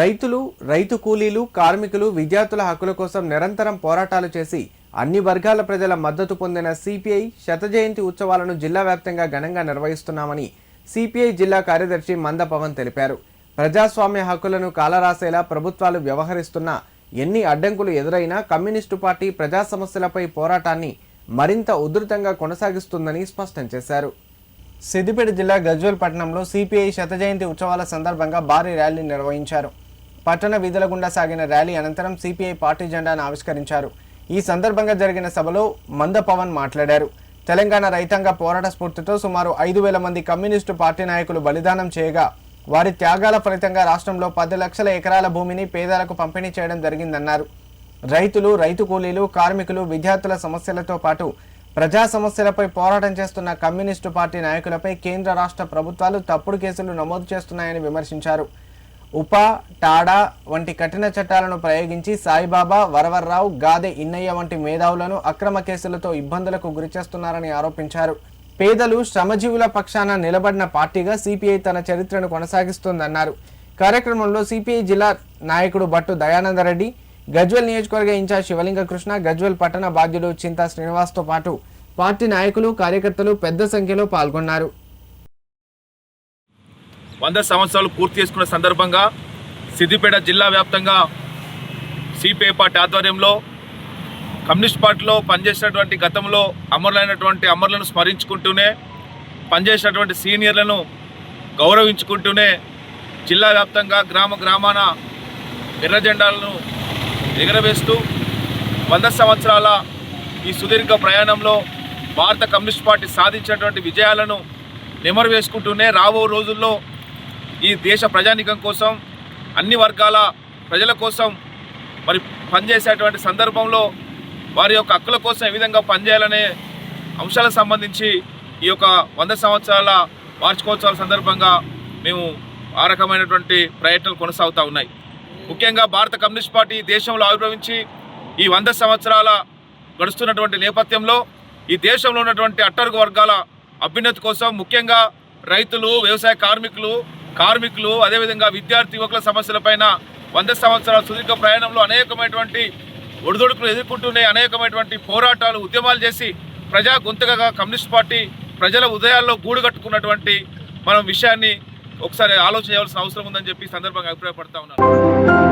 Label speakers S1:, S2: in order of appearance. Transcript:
S1: రైతులు రైతు కూలీలు కార్మికులు విద్యార్థుల హక్కుల కోసం నిరంతరం పోరాటాలు చేసి అన్ని వర్గాల ప్రజల మద్దతు పొందిన సిపిఐ శతజయంతి ఉత్సవాలను జిల్లా వ్యాప్తంగా ఘనంగా నిర్వహిస్తున్నామని సిపిఐ జిల్లా కార్యదర్శి మంద పవన్ తెలిపారు. ప్రజాస్వామ్య హక్కులను కాలరాసేలా ప్రభుత్వాలు వ్యవహరిస్తున్న ఎన్ని అడ్డంకులు ఎదురైనా కమ్యూనిస్టు పార్టీ ప్రజా సమస్యలపై పోరాటాన్ని మరింత ఉధృతంగా కొనసాగిస్తుందని స్పష్టం చేశారు. సిద్దిపేట జిల్లా గజ్వేల్ పట్టణంలో సిపిఐ శతజయంతి ఉత్సవాల సందర్భంగా భారీ ర్యాలీ నిర్వహించారు. పట్టణ వీధుల గుండా సాగిన ర్యాలీ అనంతరం సిపిఐ పార్టీ జెండాను ఆవిష్కరించారు. ఈ సందర్భంగా జరిగిన సభలో మంద పవన్ మాట్లాడారు. తెలంగాణ రైతాంగ పోరాట స్ఫూర్తితో సుమారు ఐదు వేల మంది కమ్యూనిస్టు పార్టీ నాయకులు బలిదానం చేయగా వారి త్యాగాల ఫలితంగా రాష్ట్రంలో పది లక్షల ఎకరాల భూమిని పేదలకు పంపిణీ చేయడం జరిగిందన్నారు. రైతులు రైతు కూలీలు కార్మికులు విద్యార్థుల సమస్యలతో పాటు ప్రజా సమస్యలపై పోరాటం చేస్తున్న కమ్యూనిస్టు పార్టీ నాయకులపై కేంద్ర రాష్ట్ర ప్రభుత్వాలు తప్పుడు కేసులు నమోదు చేస్తున్నాయని విమర్శించారు. ఉపా టాడా వంటి కఠిన చట్టాలను ప్రయోగించి సాయిబాబా వరవర్రావు గాదె ఇన్నయ్య వంటి మేధావులను అక్రమ కేసులతో ఇబ్బందులకు గురిచేస్తున్నారని ఆరోపించారు. పేదలు శ్రమజీవుల పక్షాన నిలబడిన పార్టీగా సిపిఐ తన చరిత్రను కొనసాగిస్తోందన్నారు. కార్యక్రమంలో సిపిఐ జిల్లా నాయకుడు భట్టు దయానందరెడ్డి గజ్వెల్ నియోజకవర్గ ఇన్ఛార్జ్ శివలింగ కృష్ణ గజ్వెల్ పట్టణ బాధ్యుడు చింతా శ్రీనివాస్తో పాటు పార్టీ నాయకులు కార్యకర్తలు పెద్ద సంఖ్యలో పాల్గొన్నారు.
S2: వంద సంవత్సరాలు పూర్తి చేసుకున్న సందర్భంగా సిద్దిపేట జిల్లా వ్యాప్తంగా సిపిఐ పార్టీ ఆధ్వర్యంలో కమ్యూనిస్ట్ పార్టీలో పనిచేసినటువంటి గతంలో అమరులైనటువంటి అమరులను స్మరించుకుంటూనే పనిచేసినటువంటి సీనియర్లను గౌరవించుకుంటూనే జిల్లా వ్యాప్తంగా గ్రామ గ్రామాన ఎర్ర జెండాలను ఎగరవేస్తూ వంద సంవత్సరాల ఈ సుదీర్ఘ ప్రయాణంలో భారత కమ్యూనిస్ట్ పార్టీ సాధించినటువంటి విజయాలను నెమరు వేసుకుంటూనే రాబో రోజుల్లో ఈ దేశ ప్రజానికం కోసం అన్ని వర్గాల ప్రజల కోసం మరి పనిచేసేటువంటి సందర్భంలో వారి యొక్క హక్కుల కోసం ఏ విధంగా పనిచేయాలనే అంశాలకు సంబంధించి ఈ యొక్క వంద సంవత్సరాల వార్షికోత్సవాల సందర్భంగా మేము ఆ రకమైనటువంటి ప్రయత్నాలు కొనసాగుతూ ఉన్నాయి. ముఖ్యంగా భారత కమ్యూనిస్ట్ పార్టీ దేశంలో ఆవిర్భవించి ఈ వంద సంవత్సరాల గడుస్తున్నటువంటి నేపథ్యంలో ఈ దేశంలో ఉన్నటువంటి అట్టరుగు వర్గాల అభ్యున్నతి కోసం ముఖ్యంగా రైతులు వ్యవసాయ కార్మికులు కార్మికులు అదేవిధంగా విద్యార్థి యువకుల సమస్యలపైన వంద సంవత్సరాల సుదీర్ఘ ప్రయాణంలో అనేకమైనటువంటి ఒడిదొడుకులు ఎదుర్కొంటూనే అనేకమైనటువంటి పోరాటాలు ఉద్యమాలు చేసి ప్రజా గొంతుకగా కమ్యూనిస్ట్ పార్టీ ప్రజల ఉదయాల్లో గూడు కట్టుకున్నటువంటి మనం విషయాన్ని ఒకసారి ఆలోచన అవసరం ఉందని చెప్పి సందర్భంగా అభిప్రాయపడతా ఉన్నాను.